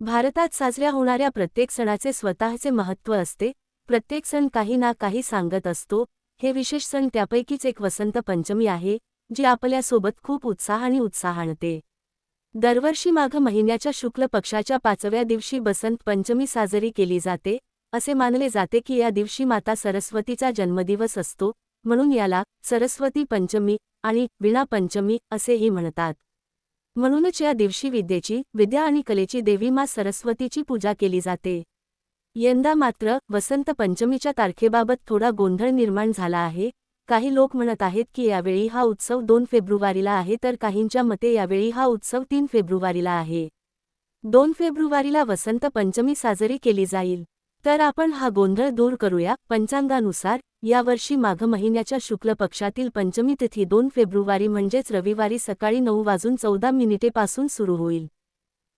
भारतात साजऱ्या होणाऱ्या प्रत्येक सणाचे स्वतःचे महत्त्व असते. प्रत्येक सण काही ना काही सांगत असतो. हे विशेष सण त्यापैकीच एक वसंत पंचमी आहे जी आपल्यासोबत खूप उत्साह आणि उत्साह आणते दरवर्षी माघ महिन्याच्या शुक्ल पक्षाच्या पाचव्या दिवशी बसंत पंचमी साजरी केली जाते असे मानले जाते की या दिवशी माता सरस्वतीचा जन्मदिवस असतो म्हणून याला सरस्वती पंचमी आणि विणा पंचमी असेही म्हणतात. म्हणूनच या दिवशी विद्येची विद्या आणि कलेची देवी मा सरस्वतीची पूजा केली जाते. यंदा मात्र वसंत पंचमीच्या तारखेबाबत थोडा गोंधळ निर्माण झाला आहे. काही लोक म्हणत आहेत की यावेळी हा उत्सव दोन फेब्रुवारीला आहे तर काहींच्या मते यावेळी हा उत्सव तीन फेब्रुवारीला आहे. दोन फेब्रुवारीला वसंत पंचमी साजरी केली जाईल. तर आपण हा गोंधळ दूर करूया. पंचांगानुसार यावर्षी माघ महिन्याच्या शुक्ल पक्षातील पंचमी तिथी दोन फेब्रुवारी म्हणजेच रविवारी सकाळी नऊ वाजून चौदा मिनिटेपासून सुरू होईल.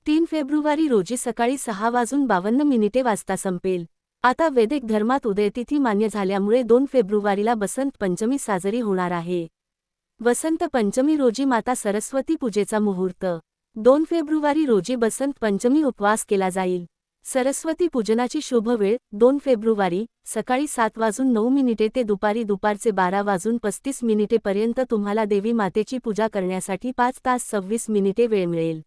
तीन फेब्रुवारी रोजी सकाळी सहा वाजून बावन्न मिनिटे वाजता संपेल. आता वैदिक धर्मात उदयतिथी मान्य झाल्यामुळे दोन फेब्रुवारीला बसंत पंचमी साजरी होणार आहे. वसंत पंचमी रोजी माता सरस्वती पूजेचा मुहूर्त. दोन फेब्रुवारी रोजी बसंत पंचमी उपवास केला जाईल. सरस्वती पूजनाची शुभ वेळ दोन फेब्रुवारी सकाळी सात वाजून नऊ मिनिटे ते दुपारी दुपारचे बारा वाजून पस्तीस मिनिटेपर्यंत तुम्हाला देवी मातेची पूजा करण्यासाठी पाच तास सव्वीस मिनिटे वेळ मिळेल.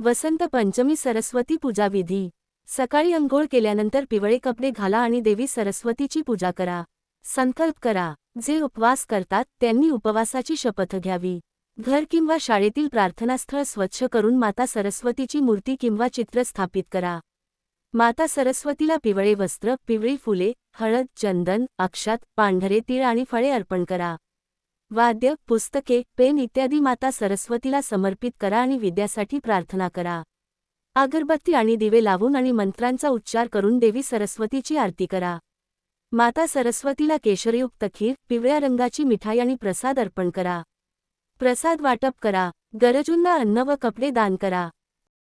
वसंत पंचमी सरस्वती पूजा विधी. सकाळी अंघोळ केल्यानंतर पिवळे कपडे घाला आणि देवी सरस्वतीची पूजा करा. संकल्प करा. जे उपवास करतात त्यांनी उपवासाची शपथ घ्यावी. घर किंवा शाळेतील प्रार्थनास्थळ स्वच्छ करून माता सरस्वतीची मूर्ती किंवा चित्र स्थापित करा. माता सरस्वतीला पिवळे वस्त्र पिवळी फुले हळद चंदन अक्षात पांढरे तीळ आणि फळे अर्पण करा. वाद्य पुस्तके पेन इत्यादी माता सरस्वतीला समर्पित करा आणि विद्यासाठी प्रार्थना करा. अगरबत्ती आणि दिवे लावून आणि मंत्रांचा उच्चार करून देवी सरस्वतीची आरती करा. माता सरस्वतीला केशरयुक्त खीर पिवळ्या रंगाची मिठाई आणि प्रसाद अर्पण करा. प्रसाद वाटप करा. गरजूंना अन्न व कपडे दान करा.